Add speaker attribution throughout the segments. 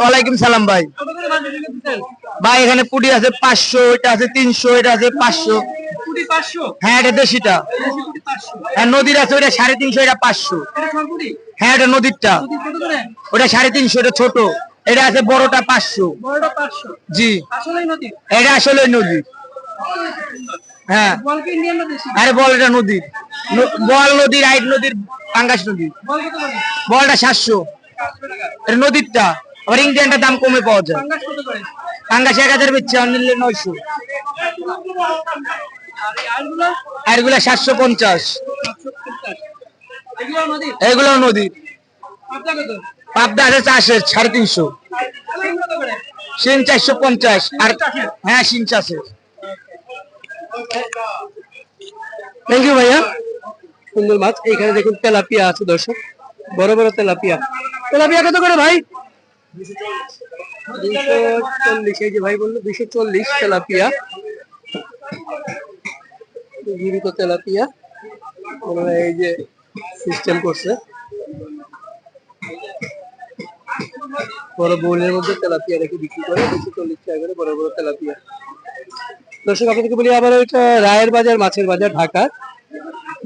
Speaker 1: ওয়ালাইকুম সালাম ভাই। ভাই এখানে পুটি আছে পাঁচশো এটা আছে তিনশো এটা আছে পাঁচশো। হ্যাঁ এটা দেশিটা। আর নদীর আছে ওটা সাড়ে তিনশো এটা পাঁচশো। হ্যাঁ এটা নদীরটা। ওটা সাড়ে তিনশো এটা ছোট। এটা আছে বড়টা পাঁচশো। জি। এটা আসলে নদী। হ্যাঁ। আরে বল এটা নদীর বল নদীর আইট নদীর পাঙ্গাস নদী। বলটা সাতশো। এটা নদীরটা। আবার ইন্ডিয়ানটা দাম কমে পাওয়া যায়।
Speaker 2: পাঙ্গাস কত করে?
Speaker 1: পাঙ্গাস এক হাজার বেচছে আর নিলে নয়শো।
Speaker 2: আর
Speaker 1: এগুলা সাতশো পঞ্চাশ।
Speaker 2: এগুলো নদী? পাবদা
Speaker 1: আছে চাষের সাড়ে তিনশো।
Speaker 2: শিং কত করে?
Speaker 1: সিন চারশো পঞ্চাশ আর হ্যাঁ সিন চাষের।
Speaker 2: থ্যাংক ইউ ভাইয়া। সুন্দর মাছ এখানে দেখুন তেলাপিয়া আছে দর্শক। বড় বড় তেলাপিয়া। তেলাপিয়া কত করে ভাই? চল্লিশ, এই যে ভাই বলল, দুইশো চল্লিশ তেলাপিয়া। তেলাপিয়া। ওনারা এই যে সিস্টেম করছে। বড় মধ্যে তেলাপিয়া রেখে বিক্রি করে দুশো চল্লিশ বড় বড় তেলাপিয়া। দর্শক, আপনাদেরকে বলি আবার এটা রায়ের বাজার, মাছের বাজার, ঢাকা।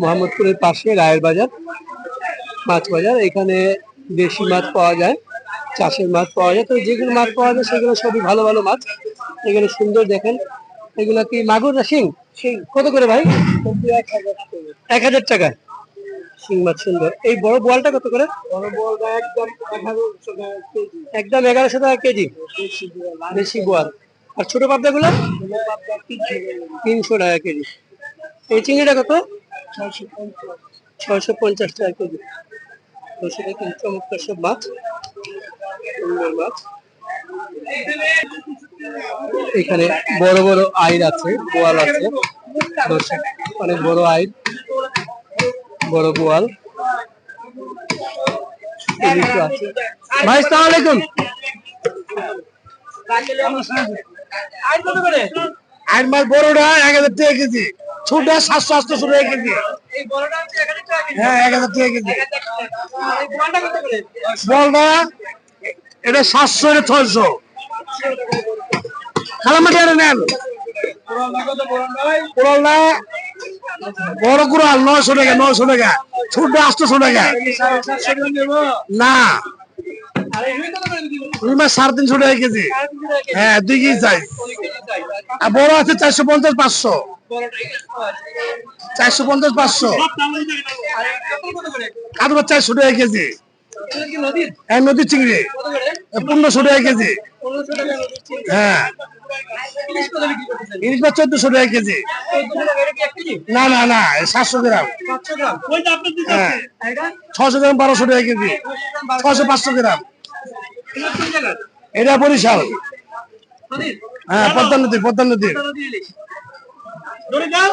Speaker 2: মোহাম্মদপুরের পাশে রায়ের বাজার, মাছ বাজার। এখানে দেশি মাছ পাওয়া যায়। চাষের মাছ পাওয়া যায়। তো যেগুলো মাছ পাওয়া যায় সেগুলো সবই ভালো ভালো মাছ। এগুলো সুন্দর দেখেন। এগুলো কি মাগুর না শিং? শিং। কত করে ভাই? এক হাজার টাকা। শিং মাছ সুন্দর। এই বড় বোয়ালটা কত করে? বড় বোয়ালটা একদম একদম এগারোশো টাকা কেজি। দেশি বোয়াল। আর ছোট পাবদা গুলো তিনশো টাকা কেজি। এই চিংড়িটা কত? ছয়শো পঞ্চাশ। টাকা কেজি। টাকা চমৎকার সব মাছ। এখানে বড় বড় আইর আছে, বোয়াল আছে। দর্শক অনেক বড় আইর বড় আছে। ভাই সালাম
Speaker 1: এক হাজার কেজি সাতশো, আটশো কেজি। হ্যাঁ এক হাজার কেজি। বলটা এটা সাতশো, এটা ছয়শো। খালামাটি আরে নেন।
Speaker 2: বড়
Speaker 1: কোরালটা নয়শো টাকা নয়শো টাকা। ছোটটা আটশো টাকা। না। কেজি। হ্যাঁ দুই কেজি চাই। আর বড় আছে চারশো পঞ্চাশ, পাঁচশো। চারশো পঞ্চাশ, পাঁচশো। চারশো টাকা কেজি।
Speaker 2: কি নদীর?
Speaker 1: চিংড়ি। পনেরোশো টাকা কেজি।
Speaker 2: নদীর।
Speaker 1: হ্যাঁ।
Speaker 2: ইলিশ
Speaker 1: মাছ চোদ্দশো টাকা কেজি? না না না সাতশো গ্রাম। হ্যাঁ। ছশো গ্রাম বারোশো টাকা কেজি। ছশো পাঁচশো গ্রাম।
Speaker 2: এটা?
Speaker 1: বরিশাল। হ্যাঁ পদ্মা নদী পদ্মা নদী
Speaker 2: নদীর ধরে যাও।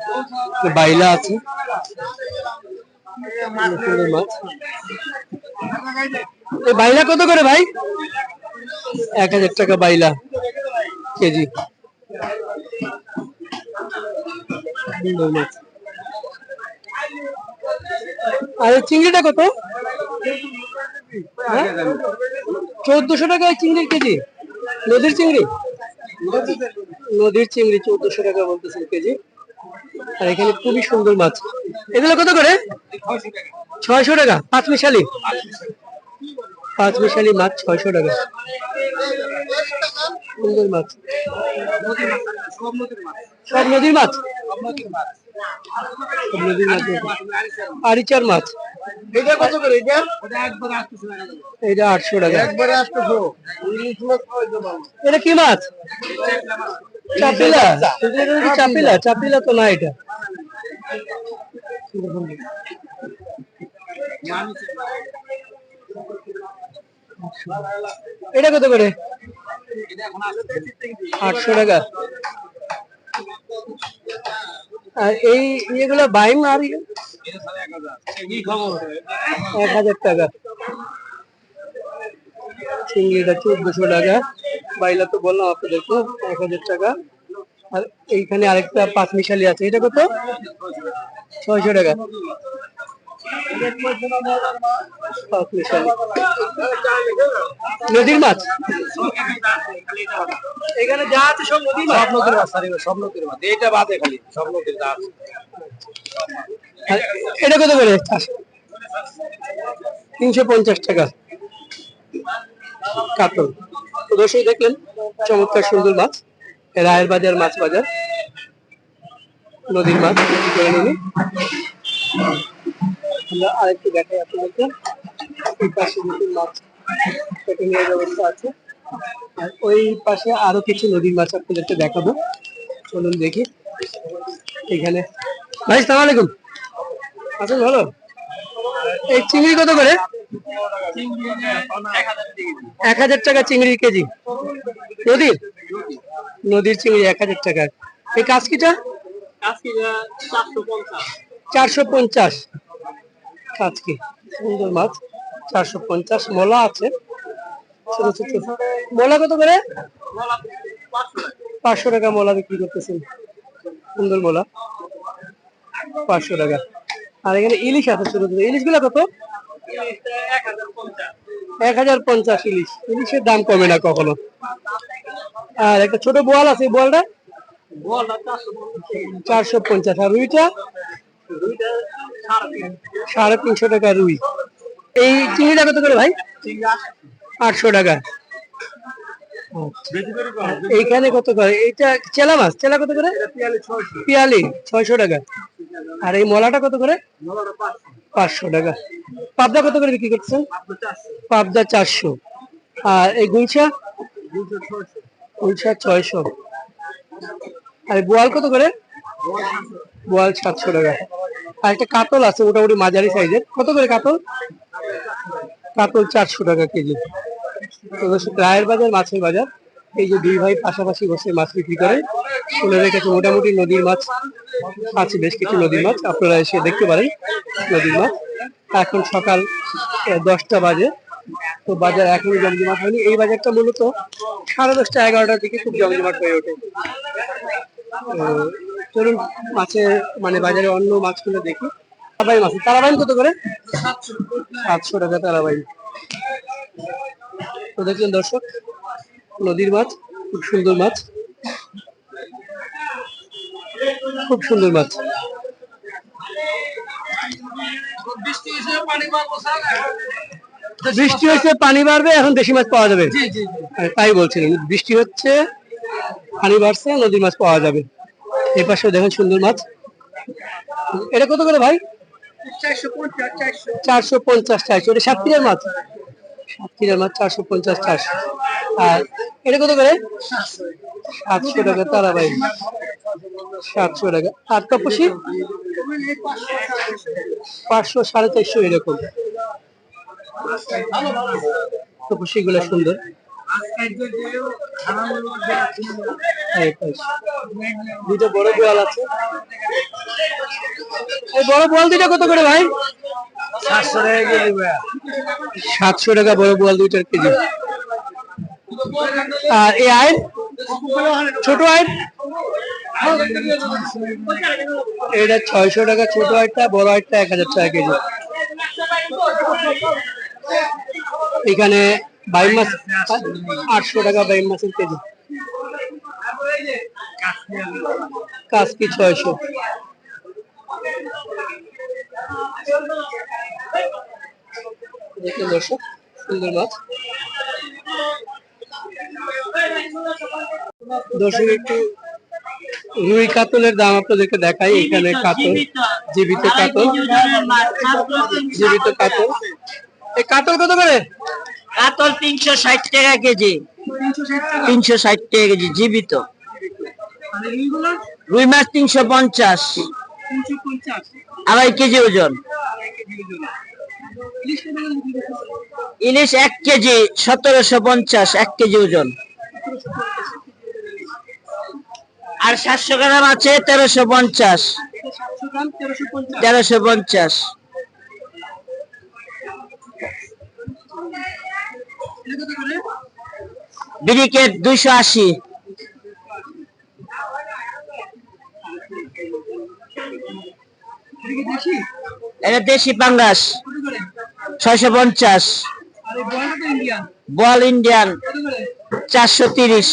Speaker 2: বাইলা আছে। বাইলা কত করে ভাই? এক হাজার টাকা বাইলা, কেজি। মাছ আর চিংড়িটা কত? হ্যাঁ? চোদ্দশো টাকা চিংড়ির কেজি। নদীর চিংড়ি? নদীর চিংড়ি চোদ্দশো টাকা বলতেছেন কেজি। আর এখানে খুবই সুন্দর মাছ। এগুলো কত করে? ছয়শো টাকা পাঁচ মিশালি। পাঁচ মিশালি মাছ ছয়শো টাকা। সুন্দর মাছ। সব নদীর মাছ? সব নদীর মাছ। আরিচার মাছ।
Speaker 1: এটা কত করে এটা
Speaker 2: এটা আটশো টাকা।
Speaker 1: একবারে
Speaker 2: এটা কি মাছ? চাপিলা? চাপিলা। চাপিলা তো না এটা। এটা কত করে? আটশো টাকা। আর এই ইয়েগুলো বাইম আর ইয়ে? এক হাজার টাকা। চিংড়িটা চোদ্দশো টাকা। বাইলা তো বললাম আপনাদেরকে এক হাজার টাকা। আর এইখানে আরেকটা পাঁচ মিশালি আছে এটা কত? ছয়শো টাকা। পাঁচ মিশালি। নদীর মাছ? এখানে যা আছে সব নদীর মাছ।
Speaker 1: সব নদীর মাছ সব নদীর মাছ। এইটা বাদে খালি সব নদীর মাছ
Speaker 2: এটা কত করে? তিনশো পঞ্চাশ টাকা। কাতল দর্শক দেখলেন চমৎকার সুন্দর মাছ। রায়ের বাজার, মাছ বাজার। নদীর মাছ। আরেকটু দেখাই আপনাদেরকে। পাশে নতুন মাছ ব্যবস্থা আছে। আর ওই পাশে আরও কিছু নদীর মাছ আপনাদেরকে দেখাবো। চলুন দেখি। এখানে ভাই, সালাম আলাইকুম। আছেন ভালো। এই চিংড়ি কত করে? এক হাজার টাকা চিংড়ি কেজি। নদীর? নদীর চিংড়ি এক হাজার টাকা। এই কাজকিটা চারশো পঞ্চাশ। কাজকি সুন্দর মাছ। চারশো পঞ্চাশ। মোলা আছে। ছোট মোলা কত করে? পাঁচশো টাকা মোলা বিক্রি করতেছেন। সুন্দর মোলা। পাঁচশো টাকা। আর এখানে ইলিশ আছে ছোট ছোট। ইলিশগুলা কত? এক হাজার পঞ্চাশ ইলিশ। ইলিশের দাম কমে না কখনো। আর একটা ছোট বোয়াল আছে বলটা চারশো পঞ্চাশ। আর রুইটা? সাড়ে তিনশো টাকা রুই। এই চিংড়িটা কত করে ভাই? আটশো টাকা। এইখানে কত করে? এইটা চেলা মাছ চেলা কত করে? পিয়ালি ছয়শো। টাকা। আর এই মলাটা কত করে? পাঁচশো। টাকা। পাবদা কত করে বিক্রি করছেন পাবদা চারশো। আর এই গুলশা? গুলশা ছয়শো। আর বোয়াল কত করে? বোয়াল সাতশো। টাকা। আর একটা কাতল আছে মোটামুটি মাঝারি সাইজের। কত করে কাতল? কাতল চারশো টাকা কেজি। রায়ের বাজার, মাছের বাজার, এই যে দুই ভাই পাশাপাশি বসে মাছ বিক্রি করে শুনে রেখেছে মোটামুটি নদীর মাছ আছে, বেশ কিছু নদীর মাছ, আপনারা এসে দেখতে পারেন নদীর মাছ। এখন সকাল দশটা বাজে, তো বাজার এখনই জমজমাট হয়নি। এই বাজারটা মূলত সাড়ে দশটা, এগারোটার দিকে খুব জমজমাট হয়ে ওঠে। চলুন, মাছের মানে বাজারে অন্য মাছগুলো দেখি। তারাবাই মাছ, তারাবাইন কত করে? সাতশো টাকা তারাবাইন। তো দেখলেন দর্শক নদীর মাছ খুব সুন্দর মাছ। খুব সুন্দর মাছ। বৃষ্টি হচ্ছে পানি বাড়বে এখন দেশি মাছ পাওয়া যাবে। আমি তাই বলছিলাম বৃষ্টি হচ্ছে পানি বাড়ছে নদীর মাছ পাওয়া যাবে। এই পাশে দেখেন সুন্দর মাছ। এটা কত করে ভাই? চারশো পঞ্চাশ চারশো। এটা সাতক্ষীরার মাছ? চারশো পঞ্চাশ আর সাতশো টাকা সাতশো টাকা। পাঁচশো সাড়ে চারশো এরকম। তপসি গুলা সুন্দর। দুটো বড় বোয়াল আছে। এই বড় বোয়াল দুইটা কত করে ভাই?
Speaker 1: সাতশো টাকা কেজি
Speaker 2: সাতশো টাকা বড় বোয়াল দুইটার কেজি। আর এই আয়ের ছোট আয়ের এটা ছয়শো টাকা ছোট আয়টা বড় আয়টা এক হাজার টাকা কেজি। এখানে বাইম মাছ আটশো টাকা বাইম মাছের কেজি। কাজকি ছয়শো। দেখুন দর্শক সুন্দর মাছ। দর্শক একটু রুই কাতলের দাম আপনাদেরকে দেখাই। এখানে কাতল। জীবিত কাতল। জীবিত কাতল। এই কাতল কত করে?
Speaker 3: কাতল তিনশো ষাট টাকা কেজি। তিনশো ষাট টাকা কেজি জীবিত। রুই মাছ তিনশো পঞ্চাশ। আড়াই কেজি ওজন।
Speaker 2: ইলিশ
Speaker 3: এক কেজি সতেরোশো পঞ্চাশ এক কেজি ওজন। আর সাতশো গ্রাম আছে তেরোশো পঞ্চাশ।
Speaker 2: তেরোশো পঞ্চাশ।
Speaker 3: ব্রিকেট দুইশো আশি।
Speaker 2: এটা দেশি
Speaker 3: পাঙ্গাস ছয়শো পঞ্চাশ। বল ইন্ডিয়ান চারশো তিরিশ।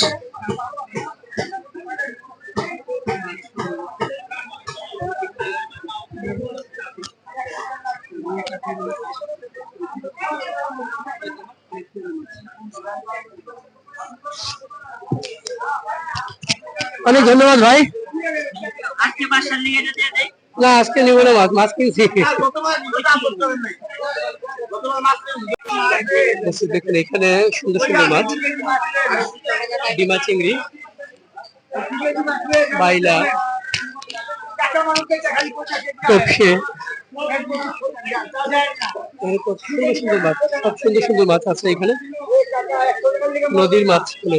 Speaker 2: অনেক ধন্যবাদ ভাই। না আজকে নিব না মাছ মাছ কিনছি। দেখুন এখানে সুন্দর সুন্দর মাছ। ডিমা চিংড়ি বাইলা কত সুন্দর সুন্দর মাছ সব সুন্দর সুন্দর মাছ আছে এখানে। নদীর মাছ মনে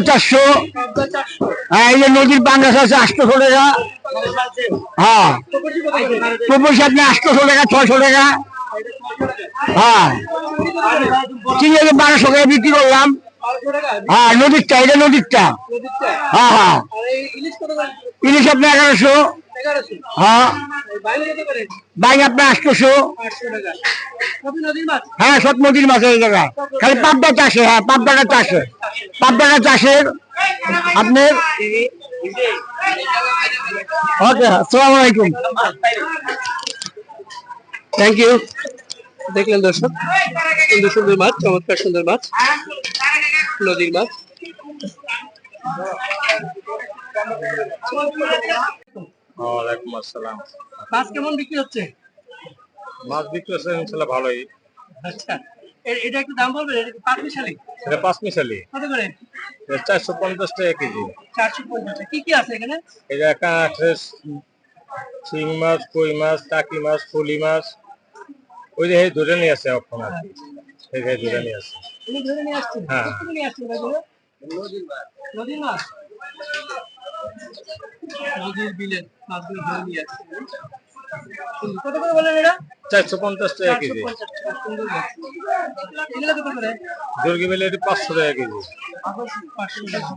Speaker 1: চারশো। হ্যাঁ এই যে নদীর আছে হ্যাঁ আপনি হ্যাঁ চিনি আগে বারোশো বিক্রি করলাম। হ্যাঁ নদীরটা এটা নদীরটা। হ্যাঁ হ্যাঁ।
Speaker 2: ইলিশ
Speaker 1: আপনি এগারোশো। হ্যাঁ। আপনার আটশোশো। হ্যাঁ সব নদীর মাছ এই জায়গায়। খালি পাবদা চাষে হ্যাঁ পাবদাটা চাষে। পাবদাটা চাষের আপনার ওকে আসসালামু আলাইকুম।
Speaker 2: থ্যাংক ইউ দেখলেন দর্শক সুন্দর সুন্দর মাছ চমৎকার সুন্দর মাছ নদীর মাছ।
Speaker 4: ওয়ালাইকুম আসসালাম।
Speaker 2: মাছ কেমন বিক্রি হচ্ছে?
Speaker 4: মাছ বিক্রি হচ্ছে ইনশাল্লাহ ভালোই।
Speaker 2: আচ্ছা এটা একটু দাম বলবেন? এটা পাঁচ মিশালি?
Speaker 4: এটা পাঁচ মিশালি।
Speaker 2: কত করে?
Speaker 4: চারশো পঞ্চাশ টাকা কেজি।
Speaker 2: চারশো পঞ্চাশ কি কি আছে এখানে?
Speaker 4: এটা কাঠের শিং মাছ কই মাছ টাকি মাছ ফুলি মাছ। ওই যে ধরে নিয়ে আসে এখন আর এই যে ধরে নিয়ে
Speaker 2: তুমি ধরে নিয়ে আসছেন?
Speaker 4: হ্যাঁ।
Speaker 2: নদীর মাছ। নদীর বিলের মাছগুলো ধরে নিয়ে আসছেন কত করে বলেন এটা
Speaker 4: চারশো পঞ্চাশ টাকা কেজি।
Speaker 2: এগুলো কত করে?
Speaker 4: দুর্গি বেলে এটা পাঁচশো টাকা কেজি।
Speaker 2: পাঁচশো টাকা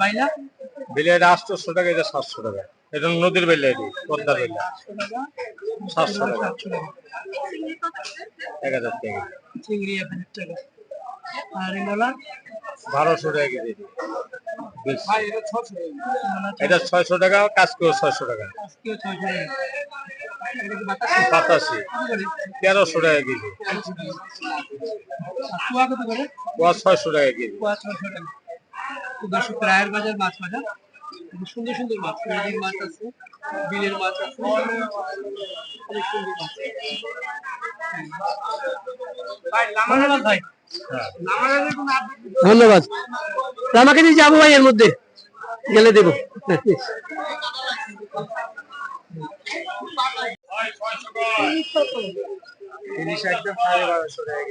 Speaker 2: বাইলা
Speaker 4: বেলে এটা আটশোশো টাকা এটা সাতশো টাকা। এটা নদীর বেলে এটি পদ্মার বেলে। সাতশো টাকা। এক হাজার টাকা।
Speaker 2: চিংড়ি এক হাজার টাকা। আর এই
Speaker 4: বারোশো টাকা কেজি। এটি। ছয়শো টাকা কাজ করে ছয়শো টাকা? তেরোশো টাকা কেজি। পোয়া ছয়শো টাকা কেজি।
Speaker 2: রায়ের বাজার মাছ বাজার। খুব সুন্দর সুন্দর মাছ। নদীর মাছ আছে বিলের মাছ আছে। অনেক সুন্দর মাছ। ভাই ধন্যবাদ। আমাকে দিয়ে যাব ভাই এর মধ্যে। গেলে দেবো।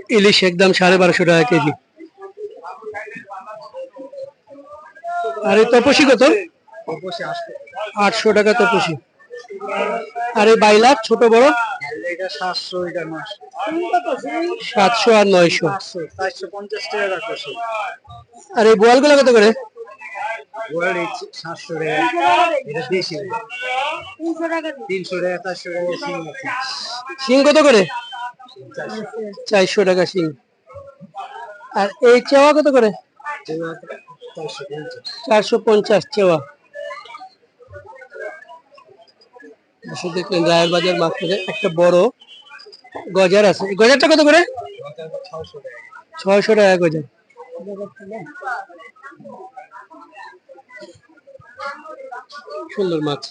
Speaker 2: ইলিশ একদম সাড়ে বারোশো টাকা কেজি। আর তপসি কত? আটশো টাকা তপসি আর এই বাইলার ছোট বড়?
Speaker 1: সাতশো
Speaker 2: সাতশো আর নয়শো। আর এই বোয়ালগুলো কত করে?
Speaker 1: শিং
Speaker 2: কত করে? চারশো টাকা শিং আর এই চেওয়া কত করে?
Speaker 1: চারশো পঞ্চাশ
Speaker 2: চেওয়া। দেখলেন, রায়ের বাজার মাঝখানে একটা বড় গজার আছে। গজারটা কত করে? ছয়শো টাকা গজার। সুন্দর মাছ।